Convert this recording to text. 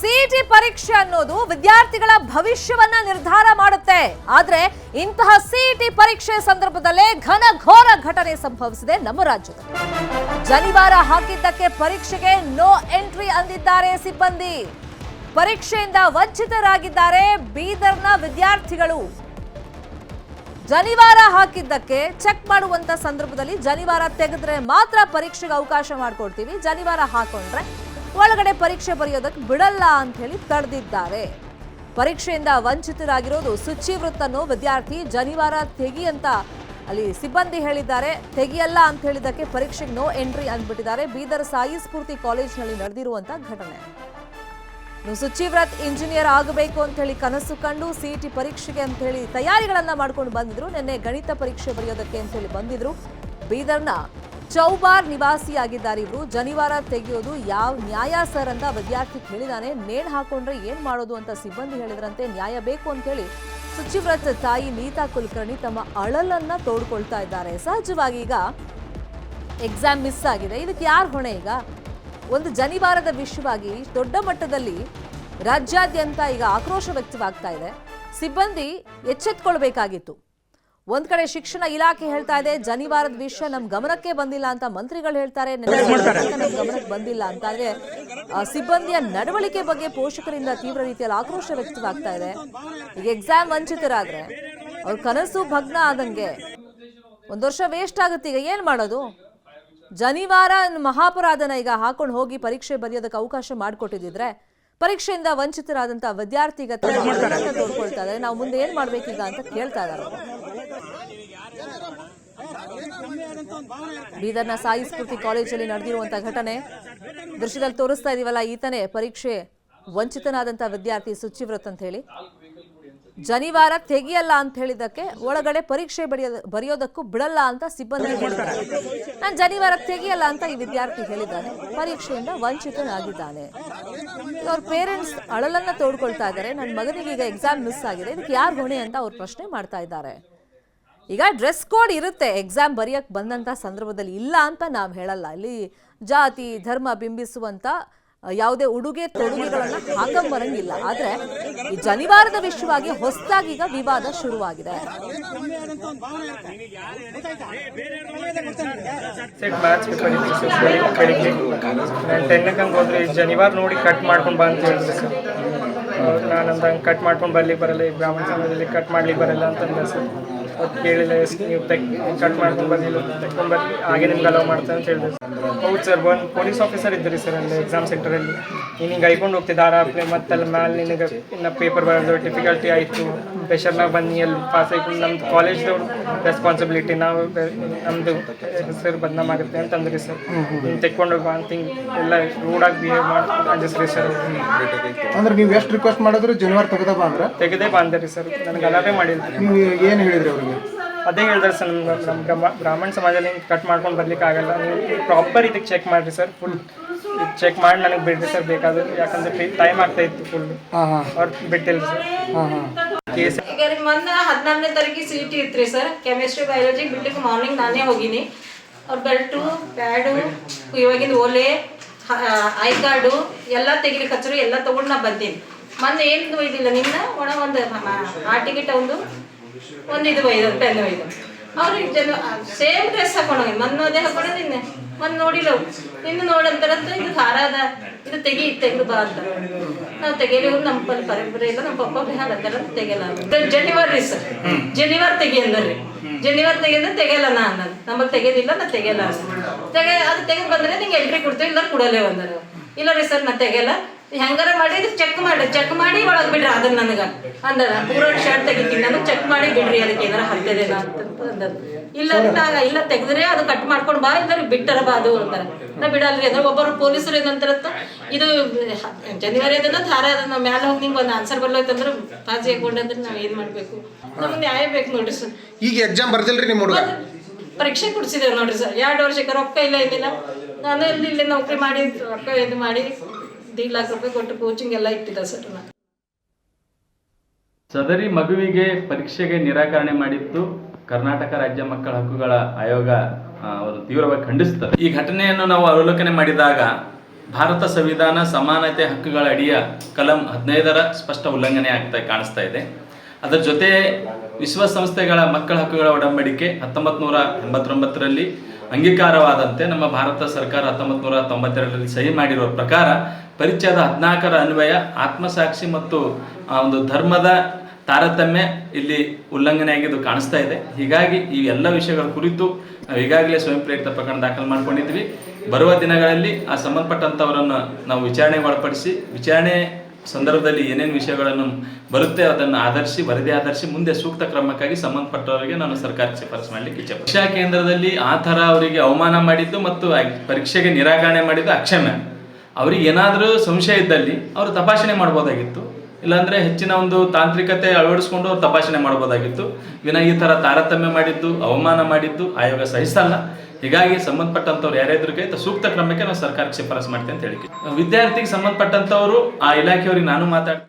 CET ಪರೀಕ್ಷೆ ಅನ್ನೋದು ವಿದ್ಯಾರ್ಥಿಗಳ ಭವಿಷ್ಯವನ್ನ ನಿರ್ಧಾರ ಮಾಡುತ್ತೆ. ಆದ್ರೆ ಇಂತಹ ಸಿಇಟಿ ಪರೀಕ್ಷೆ ಸಂದರ್ಭದಲ್ಲೇ ಘನ ಘೋರ ಘಟನೆ ಸಂಭವಿಸಿದೆ ನಮ್ಮ ರಾಜ್ಯದಲ್ಲಿ. ಜನಿವಾರ ಹಾಕಿದ್ದಕ್ಕೆ ಪರೀಕ್ಷೆಗೆ ನೋ ಎಂಟ್ರಿ ಅಂದಿದ್ದಾರೆ ಸಿಬ್ಬಂದಿ. ಪರೀಕ್ಷೆಯಿಂದ ವಂಚಿತರಾಗಿದ್ದಾರೆ ಬೀದರ್ನ ವಿದ್ಯಾರ್ಥಿಗಳು. ಜನಿವಾರ ಹಾಕಿದ್ದಕ್ಕೆ ಚೆಕ್ ಮಾಡುವಂತ ಸಂದರ್ಭದಲ್ಲಿ ಜನಿವಾರ ತೆಗೆದ್ರೆ ಮಾತ್ರ ಪರೀಕ್ಷೆಗೆ ಅವಕಾಶ ಮಾಡಿಕೊಡ್ತೀವಿ. ಜನಿವಾರ ಹಾಕೊಂಡ್ರೆ ಒಳಗಡೆ ಪರೀಕ್ಷೆ ಬರೆಯೋದಕ್ಕೆ ಬಿಡಲ್ಲ ಅಂತ ಹೇಳಿ ತಡೆದಿದ್ದಾರೆ. ಪರೀಕ್ಷೆಯಿಂದ ವಂಚಿತರಾಗಿರೋದು ಸುಚಿವೃತ್ ವೃತ್ತನ್ನು ವಿದ್ಯಾರ್ಥಿ ಜನಿವಾರ ತೆಗಿ ಅಂತ ಅಲ್ಲಿ ಸಿಬ್ಬಂದಿ ಹೇಳಿದ್ದಾರೆ. ತೆಗಿಯಲ್ಲ ಅಂತ ಹೇಳಿದ್ದಕ್ಕೆ ಪರೀಕ್ಷೆಗೆ ನೋ ಎಂಟ್ರಿ ಅಂದ್ಬಿಟ್ಟಿದ್ದಾರೆ ಬೀದರ್ ಸಾಯಿ ಸ್ಫೂರ್ತಿ ಕಾಲೇಜ್ನಲ್ಲಿ ನಡೆದಿರುವಂತಹ ಘಟನೆ. ಇನ್ನು ಸುಚಿವ್ರತ್ ಇಂಜಿನಿಯರ್ ಆಗಬೇಕು ಅಂತ ಹೇಳಿ ಕನಸು ಕಂಡು ಸಿಇಟಿ ಪರೀಕ್ಷೆಗೆ ಅಂತ ಹೇಳಿ ತಯಾರಿಗಳನ್ನ ಮಾಡ್ಕೊಂಡು ಬಂದಿದ್ರು. ನಿನ್ನೆ ಗಣಿತ ಪರೀಕ್ಷೆ ಬರೆಯೋದಕ್ಕೆ ಅಂತ ಹೇಳಿ ಬಂದಿದ್ರು. ಬೀದರ್ನ ಚೌಬಾರ್ ನಿವಾಸಿಯಾಗಿದ್ದಾರೆ ಇವರು. ಜನಿವಾರ ತೆಗೆಯೋದು ಯಾವ ನ್ಯಾಯ ಸರ್ ಅಂತ ವಿದ್ಯಾರ್ಥಿ ಕೇಳಿದಾನೆ. ನೇಣ್ ಹಾಕೊಂಡ್ರೆ ಏನ್ ಮಾಡೋದು ಅಂತ ಸಿಬ್ಬಂದಿ ಹೇಳಿದ್ರಂತೆ. ನ್ಯಾಯ ಬೇಕು ಅಂತ ಹೇಳಿ ಸುಚಿವ್ರತ್ ತಾಯಿ ನೀತಾ ಕುಲಕರ್ಣಿ ತಮ್ಮ ಅಳಲನ್ನ ತೋಡ್ಕೊಳ್ತಾ ಇದ್ದಾರೆ. ಸಹಜವಾಗಿ ಈಗ ಎಕ್ಸಾಮ್ ಮಿಸ್ ಆಗಿದೆ. ಇದಕ್ಕೆ ಯಾರು ಹೊಣೆ ಈಗ? ಒಂದು ಜನಿವಾರದ ವಿಷಯವಾಗಿ ದೊಡ್ಡ ಮಟ್ಟದಲ್ಲಿ ರಾಜ್ಯಾದ್ಯಂತ ಈಗ ಆಕ್ರೋಶ ವ್ಯಕ್ತವಾಗ್ತಾ ಇದೆ. ಸಿಬ್ಬಂದಿ ಎಚ್ಚೆತ್ಕೊಳ್ಬೇಕಾಗಿತ್ತು. ಒಂದ್ ಕಡೆ ಶಿಕ್ಷಣ ಇಲಾಖೆ ಹೇಳ್ತಾ ಇದೆ ಜನಿವಾರದ ವಿಷಯ ನಮ್ ಗಮನಕ್ಕೆ ಬಂದಿಲ್ಲ ಅಂತ ಮಂತ್ರಿಗಳು ಹೇಳ್ತಾರೆ ಗಮನಕ್ಕೆ ಬಂದಿಲ್ಲ ಅಂತ ಅಂದ್ರೆ ಆ, ಸಿಬ್ಬಂದಿಯ ನಡವಳಿಕೆ ಬಗ್ಗೆ ಪೋಷಕರಿಂದ ತೀವ್ರ ರೀತಿಯಲ್ಲಿ ಆಕ್ರೋಶ ವ್ಯಕ್ತವಾಗ್ತಾ ಇದೆ. ಈಗ ಎಕ್ಸಾಮ್ ವಂಚಿತರಾದ್ರೆ ಅವ್ರ ಕನಸು ಭಗ್ನ ಆದಂಗೆ ಒಂದ್ ವರ್ಷ ವೇಸ್ಟ್ ಆಗುತ್ತೆ ಈಗ ಏನ್ ಮಾಡೋದು? ಜನಿವಾರ ಮಹಾಪರಾಧನ ಈಗ ಹಾಕೊಂಡು ಹೋಗಿ ಪರೀಕ್ಷೆ ಬರೆಯೋದಕ್ಕೆ ಅವಕಾಶ ಮಾಡಿಕೊಟ್ಟಿದ್ರೆ ಪರೀಕ್ಷೆಯಿಂದ ವಂಚಿತರಾದಂತಹ ವಿದ್ಯಾರ್ಥಿಗಳನ್ನ ತೋರ್ಕೊಳ್ತಾ ತೋಡ್ಕೊಳ್ತಾ ಇದ್ದಾರೆ ನಾವು ಮುಂದೆ ಏನ್ ಮಾಡ್ಬೇಕೀಗ ಅಂತ ಕೇಳ್ತಾ ಇದ್ದಾರೆ. ಬೀದರ್ನ ಸಾಯಿ ಸ್ಫೂರ್ತಿ ಕಾಲೇಜಲ್ಲಿ ನಡೆದಿರುವಂತಹ ಘಟನೆ ದೃಶ್ಯದಲ್ಲಿ ತೋರಿಸ್ತಾ ಇದೀವಲ್ಲ, ಈತನೇ ಪರೀಕ್ಷೆ ವಂಚಿತನಾದಂತಹ ವಿದ್ಯಾರ್ಥಿ ಸುಚಿವ್ರತ್ ಅಂತ ಹೇಳಿ. ಜನಿವಾರ ತೆಗಿಯಲ್ಲ ಅಂತ ಹೇಳಿದ್ದಕ್ಕೆ ಒಳಗಡೆ ಪರೀಕ್ಷೆ ಬರೆಯೋದ, ಬರೆಯೋದಕ್ಕೂ ಬಿಡಲ್ಲ ಅಂತ ಸಿಬ್ಬಂದಿ ಹೇಳ್ತಾರೆ. ನಾನು ಜನಿವಾರ ತೆಗಿಯಲ್ಲ ಅಂತ ಈ ವಿದ್ಯಾರ್ಥಿ ಹೇಳಿದ್ದಾನೆ. ಪರೀಕ್ಷೆಯಿಂದ ವಂಚಿತನಾಗಿದ್ದಾನೆ. ಅವ್ರ ಪೇರೆಂಟ್ಸ್ ಅಳಲನ್ನ ತೋಡ್ಕೊಳ್ತಾ ಇದ್ದಾರೆ. ನನ್ನ ಮಗನಿಗೆ ಈಗ ಎಕ್ಸಾಮ್ ಮಿಸ್ ಆಗಿದೆ. ಇದಕ್ಕೆ ಯಾರು ಹೊಣೆ ಅಂತ ಅವ್ರು ಪ್ರಶ್ನೆ ಮಾಡ್ತಾ ಇದ್ದಾರೆ. ಈಗ ಡ್ರೆಸ್ ಕೋಡ್ ಇರುತ್ತೆ ಎಕ್ಸಾಮ್ ಬರೆಯಕ್ ಬಂದಂತ ಸಂದರ್ಭದಲ್ಲಿ ಇಲ್ಲ ಅಂತ ನಾವು ಹೇಳಲ್ಲ. ಇಲ್ಲಿ ಜಾತಿ ಧರ್ಮ ಬಿಂಬಿಸುವಂತ ಅಹ್, ಯಾವುದೇ ಉಡುಗೆ ತೊಡುಗೆಗಳನ್ನ ಹಾಕಂಬರಂಗಿಲ್ಲ. ಆದ್ರೆ ಈ ಜನಿವಾರದ ವಿಷಯವಾಗಿ ಹೊಸದಾಗಿ ಈಗ ವಿವಾದ ಶುರುವಾಗಿದೆ. ಜನಿವಾರ ನೋಡಿ ಕಟ್ ಮಾಡ್ಕೊಂಡು ಬಾ ಅಂತ ಹೇಳಿದ್ರು ನಾನು ಅಂದ ಹಂಗೆ ಕಟ್ ಮಾಡ್ಕೊಂಡು ಬರ್ಲಿಕ್ಕೆ ಬರಲ್ಲ. ಈ ಬ್ರಾಹ್ಮಣ ಸಮಾಜದಲ್ಲಿ ಕಟ್ ಮಾಡ್ಲಿಕ್ಕೆ ಬರಲ್ಲ ಅಂತಂದೆ ಸರ್. ಅದು ಕೇಳಿಲ್ಲ ನೀವು ತೆಗ್ ಕಟ್ ಮಾಡ್ಕೊಂಡು ಬರ್ಲಿಲ್ಲ ತೆಕ್ಕೊಂಡು ಬರ್ಲಿ. ಹಾಗೆ ನಿಮ್ಗೆ ಅಲೋ ಮಾಡ್ತಾರೆ ಅಂತ ಹೇಳಿದೆ ಹೌದು ಸರ್, ಒಂದು ಪೊಲೀಸ್ ಆಫೀಸರ್ ಇದ್ದೀರಿ ಸರ್ ಅಲ್ಲಿ ಎಕ್ಸಾಮ್ ಸೆಂಟರಲ್ಲಿ ನೀನು ಹಿಂಗೆ ಐಕೊಂಡು ಹೋಗ್ತಿದ್ದಾರ ಮತ್ತೆ ಅಲ್ಲಿ ಮ್ಯಾಲೆ ನಿನಗೆ ಇನ್ನು ಪೇಪರ್ ಬರೋದು ಡಿಫಿಕಲ್ಟಿ ಆಯಿತು. ಪ್ರೆಷರ್ನಾಗ ಬಂದು ಅಲ್ಲಿ ಪಾಸ್ ಆಯ್ತು. ನಮ್ದು ಕಾಲೇಜ್ದು ರೆಸ್ಪಾನ್ಸಿಬಿಲಿಟಿ ನಾವು ನಮ್ಮದು ಸರ್ ಹೆಸರು ಬದನಾಮ್ ಆಗುತ್ತೆ ಅಂತಂದ್ರಿ ಸರ್. ನೀನು ತೆಕ್ಕೊಂಡು ಬಾ ಅಂತ ಹಿಂಗೆ ಎಲ್ಲ ರೂಡಾಗಿ ಬಿಹೇವ್ ಮಾಡಿ ಅಂದಿಸ್ರಿ ಸರ್. ಅಂದ್ರೆ ನೀವು ಎಷ್ಟು ರಿಕ್ವೆಸ್ಟ್ ಮಾಡಿದ್ರು ಜನವರಿ ತೆಗೆದ ಬಾ ಅಂದ್ರೆ? ತೆಗೆದೇ ರೀ ಸರ್ ನನಗೆ ಅಲಾವೇ ಮಾಡಿಲ್ಲ. ನೀವು ಏನು ಹೇಳಿದ್ರಿ ಅವ್ರಿಗೆ? ಅದೇ ಹೇಳಿದ್ರೆ ಸರ್ ನಮ್ಮ ನಮ್ಮ ಬ್ರಹ್ಮ- ಬ್ರಾಹ್ಮಣ ಸಮಾಜದಲ್ಲಿ ಕಟ್ ಮಾಡ್ಕೊಂಡು ಬರ್ಲಿಕ್ಕೆ ಆಗಲ್ಲ. ನೀವು ಪ್ರಾಪರ್ ಇದಕ್ಕೆ ಚೆಕ್ ಮಾಡಿರಿ ಸರ್ ಫುಲ್ ಚೆಕ್ ಮಾಡಿ ನನಗೆ ಬಿಡ್ರಿ ಸರ್ ಬೇಕಾದ್ರೆ ಯಾಕಂದ್ರೆ ಟೈಮ್ ಆಗ್ತಾ ಇತ್ತು ಫುಲ್ ಹಾಂ ಹಾಂ. ಅವ್ರು ಬಿಟ್ಟಿಲ್ಲ ಸರ್. ಹಾಂ ಹಾಂ. ಕೇಸ್. ಈಗ ರೀ ಮೊನ್ನೆ ಹದಿನಾರನೇ ತಾರೀಕಿಗೆ ಸಿ ಟಿ ಇತ್ತು ರೀ ಸರ್ ಕೆಮಿಸ್ಟ್ರಿ ಬಯಾಲಜಿ ಬಿಡ್ಲಿಕ್ಕೆ ಮಾರ್ನಿಂಗ್ ನಾನೇ ಹೋಗಿನಿ. ಅವ್ರ ಬೆಲ್ಟು ಪ್ಯಾಡು ಇವಾಗಿನ ಓಲೆ ಐ ಕಾರ್ಡು ಎಲ್ಲ ತೆಗಿಲಿಕ್ಕೆ ಹಚ್ಚರು ಎಲ್ಲ ತಗೊಂಡು ನಾ ಬಂದೀನಿ. ಮೊನ್ನೆ ಏನು ಒಯ್ದಿಲ್ಲ ನಿನ್ನ ಒಣ ಒಂದು ಆ ಟಿಕೆಟ್ ಒಂದು? ಒಂದು ಇದು ಒಯ್ದು ಪೆನ್ ಒಯ್ದು. ಅವ್ರು ಜನ ಸೇಮ್ ಡ್ರೆಸ್ ಹಾಕೊಂಡು ಹೋಗಿ ಮೊನ್ನೆ ಅದೇ ಹಾಕೊಂಡು ನಿನ್ನೆ. ಮೊನ್ನೆ ನೋಡಿಲ್ಲ ನಿನ್ನ ನೋಡಂತಾರಂತ ಇದು ಹಾರ ಅದ ಇದು ತೆಗಿ ತೆಗೆದು ಬಾ ಅಂತ. ನಾವು ತೆಗಿಯಲಿ ನಮ್ಮ ಪಲ್ ಪರಂಪರೆ ಇಲ್ಲ, ನಮ್ಮ ಪಪ್ಪ ಬಿಹಾರ ಅಂತ ತೆಗಿಯಲ್ಲ ಜನಿವಾರ್ ರೀ ಸರ್. ಜನಿವಾರ್ ತೆಗಿ ಅಂದ್ರಿ ಜನಿವಾರ್ ತೆಗೆದ್ರೆ ತೆಗಿಯಲ್ಲ ನಾ ಅನ್ನೋದು. ನಮಗ್ ತೆಗೆದಿಲ್ಲ, ನಾ ತೆಗಿಯಲ್ಲ ತೆಗೆ ಅದು ತೆಗೆದು ಬಂದ್ರೆ ನಿಂಗೆ ಎಂಟ್ರಿ ಕೊಡ್ತೀವಿ ಇಲ್ಲ ಕೊಡಲೇ ಬಂದರು ಇಲ್ಲ ರೀ ಸರ್, ನಾ ತೆಗಿಯಲ್ಲ. ಹೆಂಗಾರ ಮಾಡಿ ಚೆಕ್ ಮಾಡಿ ಚೆಕ್ ಮಾಡಿ ಒಳಗೆ ಬಿಡ್ರಿ ಅದನ್ನ ನನಗೆ. ಅಂದ ಪೂರ ಶರ್ಟ್ ತೆಗಿತೀನಿ ನಾನು ಚೆಕ್ ಮಾಡಿ ಬಿಡ್ರಿ ಅದಕ್ಕೆ ಏನಾರ ಹತ್ತದೇನ ಅಂತ ಇಲ್ಲ ಅಂತ ನಾ ಇಲ್ಲ ತೆಗೆದ್ರೆ ಅದು ಕಟ್ ಮಾಡ್ಕೊಂಡು ಬಾ ಇಲ್ಲ ಬಿಟ್ಟರ ಬಾ ಅದು ಅಂತಾರೆ ನಾ ಬಿಡಲ್ರಿ ಅಂದ್ರೆ ಒಬ್ಬರು ಪೊಲೀಸರು ಏನಂತಾರತ್ತ ಇದು ಜನವರಿ ಅದನ್ನ ಧಾರ ಅದನ್ನ ಮ್ಯಾಲ ಹೋಗಿ ನಿಮ್ಗೆ ಒಂದು ಆನ್ಸರ್ ಬರ್ಲೈತಂದ್ರೆ ಪಾಜಿ ಹಾಕೊಂಡಂದ್ರೆ ನಾವು ಏನು ಮಾಡಬೇಕು? ನಮ್ಗೆ ನ್ಯಾಯ ಬೇಕು ನೋಡ್ರಿ ಸರ್. ಈಗ ಎಕ್ಸಾಮ್ ಬರ್ತಿಲ್ರಿ ನಿಮ್ಮ ಹುಡುಗ? ಪರೀಕ್ಷೆ ಕೊಡ್ಸಿದ್ದೇವೆ ನೋಡ್ರಿ ಸರ್. ಎರಡು ವರ್ಷಕ್ಕೆ ರೊಕ್ಕ ಇಲ್ಲ ಏನಿಲ್ಲ. ನಾನು ಇಲ್ಲಿ ಇಲ್ಲಿ ನೌಕರಿ ಮಾಡಿ ರೊಕ್ಕ ಇದು ಮಾಡಿ ದೀಡ್ ಲಾಖ ರೂಪಾಯಿ ಕೊಟ್ಟು ಕೋಚಿಂಗ್ ಎಲ್ಲ ಇಟ್ಟಿದ್ದ ಸರ್ ನಾನು ಸದರಿ ಮಗುವಿಗೆ ಪರೀಕ್ಷೆಗೆ ನಿರಾಕರಣೆ ಮಾಡಿದ್ದು ಕರ್ನಾಟಕ ರಾಜ್ಯ ಮಕ್ಕಳ ಹಕ್ಕುಗಳ ಆಯೋಗ ಅವರು ತೀವ್ರವಾಗಿ ಖಂಡಿಸ್ತಾರೆ ಈ ಘಟನೆಯನ್ನು ನಾವು ಅವಲೋಕನೆ ಮಾಡಿದಾಗ ಭಾರತ ಸಂವಿಧಾನ ಸಮಾನತೆ ಹಕ್ಕುಗಳ ಅಡಿಯ ಕಲಂ ಹದಿನೈದರ ಸ್ಪಷ್ಟ ಉಲ್ಲಂಘನೆ ಆಗ್ತಾ ಕಾಣಿಸ್ತಾ ಇದೆ. ಅದರ ಜೊತೆ ವಿಶ್ವಸಂಸ್ಥೆಗಳ ಮಕ್ಕಳ ಹಕ್ಕುಗಳ ಒಡಂಬಡಿಕೆ ಹತ್ತೊಂಬತ್ತು ನೂರ ಎಂಬತ್ತೊಂಬತ್ತರಲ್ಲಿ ಅಂಗೀಕಾರವಾದಂತೆ ನಮ್ಮ ಭಾರತ ಸರ್ಕಾರ ಹತ್ತೊಂಬತ್ತು ನೂರ ತೊಂಬತ್ತೆರಡರಲ್ಲಿ ಸಹಿ ಮಾಡಿರುವ ಪ್ರಕಾರ ಪರಿಚಯದ ಹದಿನಾಲ್ಕರ ಅನ್ವಯ, ಆತ್ಮಸಾಕ್ಷಿ ಮತ್ತು ಒಂದು ಧರ್ಮದ ತಾರತಮ್ಯ ಇಲ್ಲಿ ಉಲ್ಲಂಘನೆಯಾಗಿದ್ದು ಕಾಣಿಸ್ತಾ ಇದೆ. ಹೀಗಾಗಿ ಈ ಎಲ್ಲ ವಿಷಯಗಳ ಕುರಿತು ನಾವು ಈಗಾಗಲೇ ಸ್ವಯಂ ಪ್ರೇರಿತ ಪ್ರಕರಣ ದಾಖಲು ಮಾಡ್ಕೊಂಡಿದ್ವಿ ಬರುವ ದಿನಗಳಲ್ಲಿ ಆ ಸಂಬಂಧಪಟ್ಟಂಥವರನ್ನು ನಾವು ವಿಚಾರಣೆಗೆ ಒಳಪಡಿಸಿ, ವಿಚಾರಣೆ ಸಂದರ್ಭದಲ್ಲಿ ಏನೇನು ವಿಷಯಗಳನ್ನು ಬರುತ್ತೆ ಅದನ್ನು ಆಧರಿಸಿ ವರದಿ ಆಧರಿಸಿ ಮುಂದೆ ಸೂಕ್ತ ಕ್ರಮಕ್ಕಾಗಿ ಸಂಬಂಧಪಟ್ಟವರಿಗೆ ನಾನು ಸರ್ಕಾರಕ್ಕೆ ಶಿಫಾರಸು ಮಾಡಲಿಕ್ಕೆ ಇಚ್ಛೆ ಪರೀಕ್ಷಾ ಕೇಂದ್ರದಲ್ಲಿ ಆ ಥರ ಅವರಿಗೆ ಅವಮಾನ ಮಾಡಿದ್ದು ಮತ್ತು ಪರೀಕ್ಷೆಗೆ ನಿರಾಕರಣೆ ಮಾಡಿದ್ದು ಅಕ್ಷಮ್ಯ. ಅವ್ರಿಗೆ ಏನಾದರೂ ಸಂಶಯ ಇದ್ದಲ್ಲಿ ಅವರು ತಪಾಸಣೆ ಮಾಡ್ಬೋದಾಗಿತ್ತು. ಇಲ್ಲಾಂದ್ರೆ ಹೆಚ್ಚಿನ ಒಂದು ತಾಂತ್ರಿಕತೆ ಅಳವಡಿಸ್ಕೊಂಡು ಅವ್ರು ತಪಾಸಣೆ ಮಾಡಬಹುದಾಗಿತ್ತು ವಿನ ಈ ತರ ತಾರತಮ್ಯ ಮಾಡಿದ್ದು, ಅವಮಾನ ಮಾಡಿದ್ದು, ಆಯೋಗ ಸಹಿಸಲ್ಲ. ಹೀಗಾಗಿ ಸಂಬಂಧಪಟ್ಟಂತವ್ರು ಯಾರ್ಯಾದ್ರ ಕೈ ಸೂಕ್ತ ಕ್ರಮಕ್ಕೆ ನಾವು ಸರ್ಕಾರಕ್ಕೆ ಶಿಫಾರಸು ಮಾಡ್ತೀವಿ ಅಂತ ಹೇಳಿ ವಿದ್ಯಾರ್ಥಿಗೆ ಸಂಬಂಧಪಟ್ಟಂಥವ್ರು ಆ ಇಲಾಖೆಯವ್ರಿಗೆ ನಾನು ಮಾತಾಡ್ತೀನಿ.